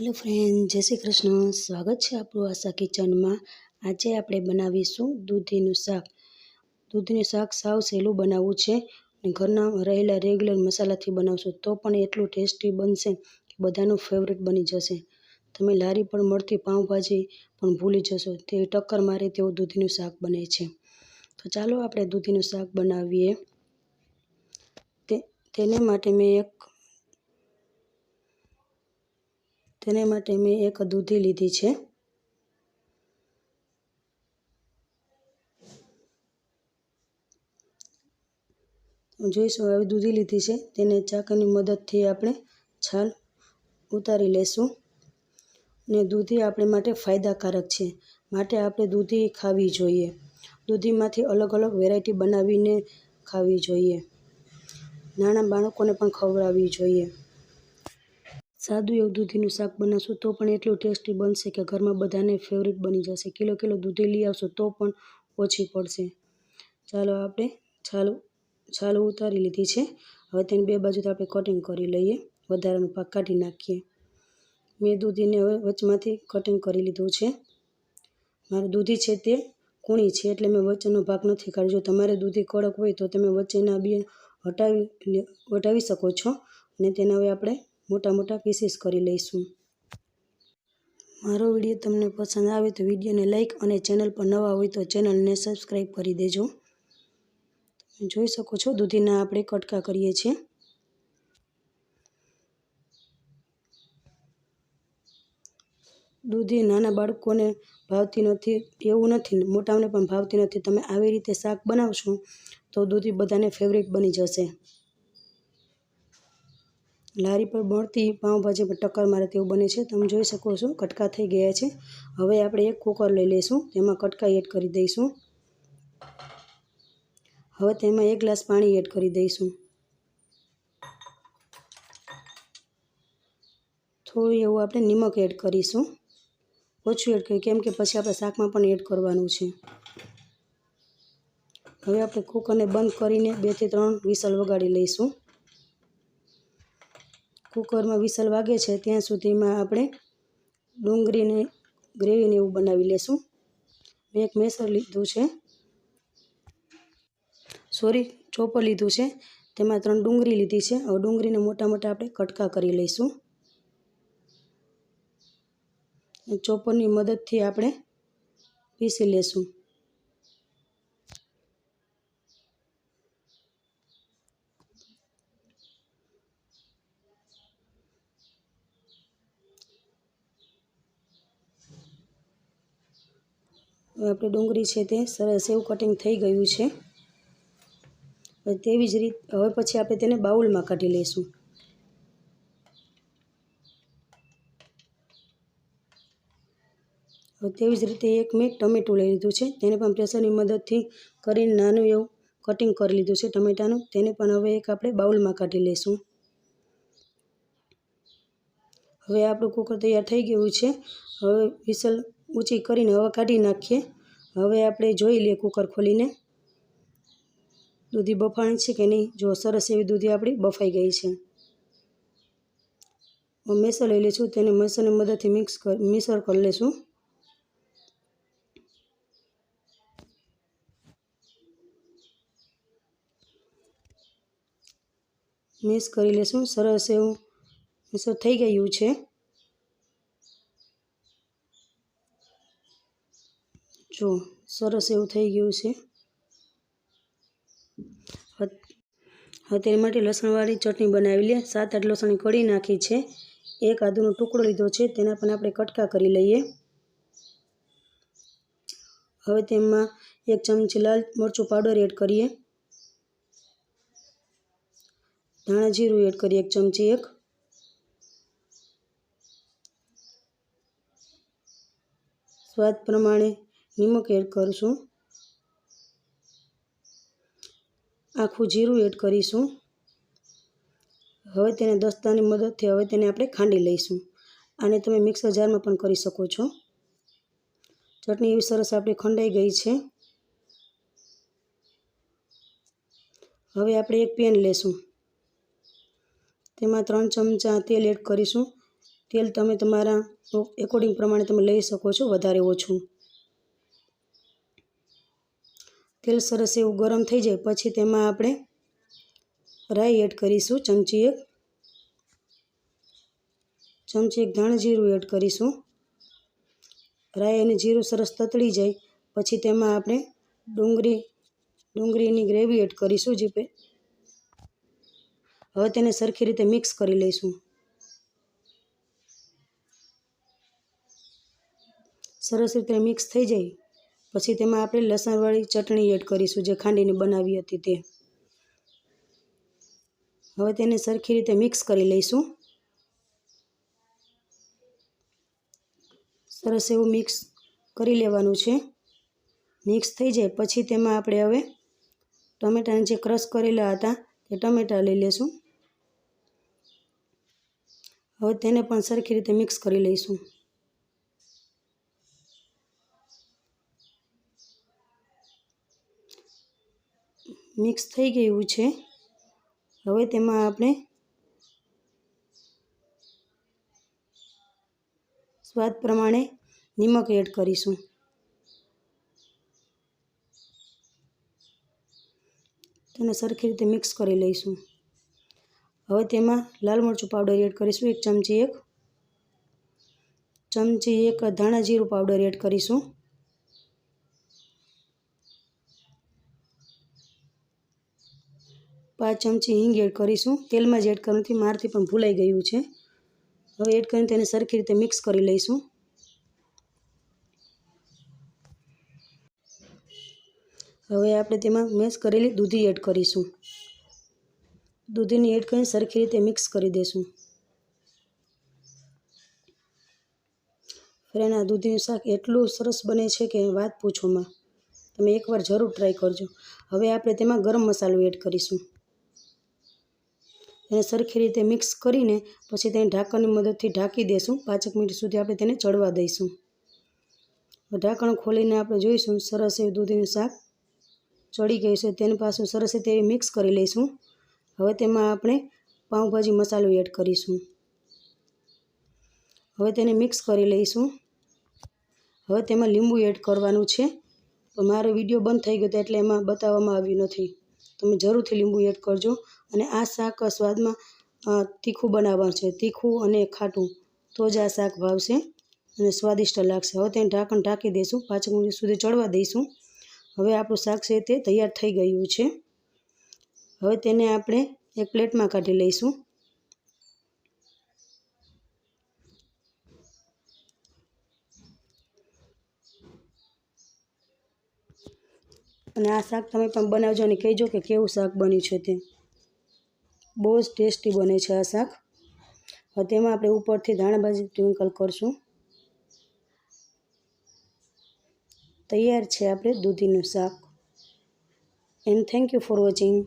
Hello friend જય શ્રી કૃષ્ણ. સ્વાગત છે આપણું આશા કિચનમાં. આજે આપણે બનાવીશું દૂધીનું શાક. દૂધીનું શાક સાવ સહેલું બનાવવું છે અને ઘરના રહેલા રેગ્યુલર મસાલાથી બનાવશું. તો પણ એટલું ટેસ્ટી બનશે કે બધાનું ફેવરેટ બની જશે. તમે લારી પર મળતી પાઉંભાજી પણ ભૂલી જશો. તે ટક્કર મારે તેવું દૂધીનું શાક બને છે. તો ચાલો આપણે દૂધીનું શાક બનાવીએ. તેને માટે મેં એક તેને માટે મેં એક દૂધી લીધી છે. જોઈશું, હવે દૂધી લીધી છે. તેને ચાકની મદદથી આપણે છાલ ઉતારી લેશું ને દૂધી આપણે માટે ફાયદાકારક છે. માટે આપણે દૂધી ખાવી જોઈએ. દૂધીમાંથી અલગ અલગ વેરાયટી બનાવીને ખાવી જોઈએ. નાના બાળકોને પણ ખવડાવવી જોઈએ. સાદું એવું દૂધીનું શાક બનાવશું તો પણ એટલું ટેસ્ટી બનશે કે ઘરમાં બધાને ફેવરિટ બની જશે. કિલો કિલો દૂધી લઈ આવશું તો પણ ઓછી પડશે. ચાલો આપણે છાલ છાલ ઉતારી લીધી છે. હવે તેની બે બાજુથી આપણે કટિંગ કરી લઈએ. વધારાનું પાક કાઢી નાખીએ. મેં દૂધીને હવે વચમાંથી કટિંગ કરી લીધું છે. મારું દૂધી છે તે કૂણી છે એટલે મેં વચ્ચેનો ભાગ નથી કાઢ્યો. તમારે દૂધી કડક હોય તો તમે વચ્ચેના બે હટાવી હટાવી શકો છો. અને તેને હવે આપણે મોટા મોટા પીસીસ કરી લઈશું. મારો વીડિયો તમને પસંદ આવે તો વિડીયોને લાઇક અને ચેનલ પર નવા હોય તો ચેનલને સબસ્ક્રાઈબ કરી દેજો. જોઈ શકો છો દૂધીના આપણે કટકા કરીએ છીએ. દૂધી નાના બાળકોને ભાવતી નથી, એવું નથી, મોટાઓને પણ ભાવતી નથી. તમે આવી રીતે શાક બનાવશો તો દૂધી બધાને ફેવરેટ બની જશે. લારી પર બળતી પાઉંભાજી પર ટક્કર મારે તેવું બને છે. તમે જોઈ શકો છો, કટકા થઈ ગયા છે. હવે આપણે એક કુકર લઈ લઈશું. તેમાં કટકા એડ કરી દઈશું. હવે તેમાં એક ગ્લાસ પાણી એડ કરી દઈશું. થોડું એવું આપણે નિમક એડ કરીશું. ઓછું એડ કરીએ, કેમ કે પછી આપણે શાકમાં પણ એડ કરવાનું છે. હવે આપણે કુકરને બંધ કરીને બેથી ત્રણ વિસલ વગાડી લઈશું. કુકરમાં વિસલ વાગે છે, ત્યાં સુધીમાં આપણે ડુંગળીને ગ્રેવીને એવું બનાવી લેશું. મેં એક મેસર લીધું છે. સોરી, ચોપર લીધું છે. તેમાં ત્રણ ડુંગળી લીધી છે. હવે ડુંગળીને મોટા મોટા આપણે કટકા કરી લઈશું. ચોપરની મદદથી આપણે પીસી લેશું. હવે આપણે ડુંગળી છે તે સરસ એવું કટિંગ થઈ ગયું છે. તેવી જ રીત, હવે પછી આપણે તેને બાઉલમાં કાઢી લઈશું. હવે તેવી જ રીતે એક મેં ટમેટું લઈ લીધું છે, તેને પણ પ્રેશરની મદદથી કરીને નાનું એવું કટિંગ કરી લીધું છે ટમેટાનું, તેને પણ હવે એક આપણે બાઉલમાં કાઢી લઈશું. હવે આપણું કુકર તૈયાર થઈ ગયું છે. હવે વિસલ ઊંચી કરીને હવે કાઢી નાખીએ. હવે આપણે જોઈ લઈએ કુકર ખોલીને. દૂધી બફાણી છે કે નહીં? જો સરસ એવી દૂધી આપણી બફાઈ ગઈ છે. મેસર લઈ લઈશું, તેને મેસરની મદદથી મિક્સ કર, મિક્સર કરી લઈશું. મિક્સ કરી લઈશું. સરસ એવું મિક્સર થઈ ગયું છે. જો સરસ એવું થઈ ગયું છે. તેની માટે લસણવાળી ચટણી બનાવી લે. સાત આઠ લસણ કળી નાખી છે. એક આદુનો ટુકડો લીધો છે. તેના પણ આપણે કટકા કરી લઈએ. હવે તેમાં એક ચમચી લાલ મરચું પાવડર એડ કરીએ. ધાણા જીરું એડ કરીએ, એક ચમચી એક. સ્વાદ પ્રમાણે નિમક એડ કરીશું. આખું જીરું એડ કરીશું. હવે તેને દસ્તાની મદદથી હવે તેને આપણે ખાંડી લઈશું. આને તમે મિક્સર જારમાં પણ કરી શકો છો. ચટણી એવી સરસ આપણી ખંડાઈ ગઈ છે. હવે આપણે એક પેન લેશું. તેમાં ત્રણ ચમચા તેલ એડ કરીશું. તેલ તમે તમારા એકોર્ડિંગ પ્રમાણે તમે લઈ શકો છો, વધારે ઓછું. તેલ સરસ એવું ગરમ થઈ જાય, પછી તેમાં આપણે રાઈ એડ કરીશું, ચમચી એક. ચમચી એક ધાણ જીરું એડ કરીશું. રાઈ અને જીરું સરસ તતળી જાય, પછી તેમાં આપણે ડુંગળી, ડુંગળીની ગ્રેવી એડ કરીશું જીપે હવે તેને સરખી રીતે મિક્સ કરી લઈશું. સરસ રીતે મિક્સ થઈ જાય. પછી તેમાં આપણે લસણવાળી ચટણી એડ કરીશું જે ખાંડીને બનાવી હતી તે. હવે તેને સરખી રીતે મિક્સ કરી લઈશું. સરસ એવું મિક્સ કરી લેવાનું છે. મિક્સ થઈ જાય પછી તેમાં આપણે હવે ટમેટાને જે ક્રશ કરેલા હતા તે ટમેટા લઈ લેશું. હવે તેને પણ સરખી રીતે મિક્સ કરી લઈશું. મિક્સ થઈ ગયું છે. હવે તેમાં આપણે સ્વાદ પ્રમાણે નિમક એડ કરીશું. તેને સરખી રીતે મિક્સ કરી લઈશું. હવે તેમાં લાલ મરચું પાવડર એડ કરીશું, એક ચમચી એક. ચમચી એક ધાણા જીરું પાવડર એડ કરીશું. પાંચ ચમચી હિંગ એડ કરીશું. તેલમાં જ એડ કરવાથી મારથી પણ ભૂલાઈ ગયું છે. હવે એડ કરીને તેને સરખી રીતે મિક્સ કરી લઈશું. હવે આપણે તેમાં મેશ કરેલી દૂધી એડ કરીશું. દૂધીને એડ કરીને સરખી રીતે મિક્સ કરી દઈશું ફ્રેન્ડ, આ દૂધીનું શાક એટલું સરસ બને છે કે વાત પૂછોમાં. તમે એકવાર જરૂર ટ્રાય કરજો. હવે આપણે તેમાં ગરમ મસાલો એડ કરીશું. એને સરખી રીતે મિક્સ કરીને પછી તેને ઢાંકણની મદદથી ઢાંકી દઈશું પાંચેક મિનિટ સુધી આપણે તેને ચડવા દઈશું. ઢાંકણ ખોલીને આપણે જોઈશું, સરસ એવું દૂધીનું શાક ચડી ગયું છે. તેની પાછું સરસ રીતે મિક્સ કરી લઈશું. હવે તેમાં આપણે પાઉંભાજી મસાલો એડ કરીશું. હવે તેને મિક્સ કરી લઈશું. હવે તેમાં લીંબુ એડ કરવાનું છે. મારો વીડિયો બંધ થઈ ગયો હતો એટલે એમાં બતાવવામાં આવ્યું નથી. તમે જરૂરથી લીંબુ એડ કરજો. અને આ શાક સ્વાદમાં તીખું બનાવવાનું છે. તીખું અને ખાટું તો જ આ શાક ભાવશે અને સ્વાદિષ્ટ લાગશે. હવે તેને ઢાંકણ ઢાંકી દઈશું. પાંચ મિનિટ સુધી ચડવા દઈશું. હવે આપણું શાક છે તે તૈયાર થઈ ગયું છે. હવે તેને આપણે એક પ્લેટમાં કાઢી લઈશું. અને આ શાક તમે પણ બનાવજો અને કહેજો કે કેવું શાક બન્યું છે તે. બહુ જ ટેસ્ટી બને છે આ શાક. હવે તેમાં આપણે ઉપરથી ધાણાભાજી ટ્વિંકલ કરશું. તૈયાર છે આપણે દૂધીનું શાક. And thank you for watching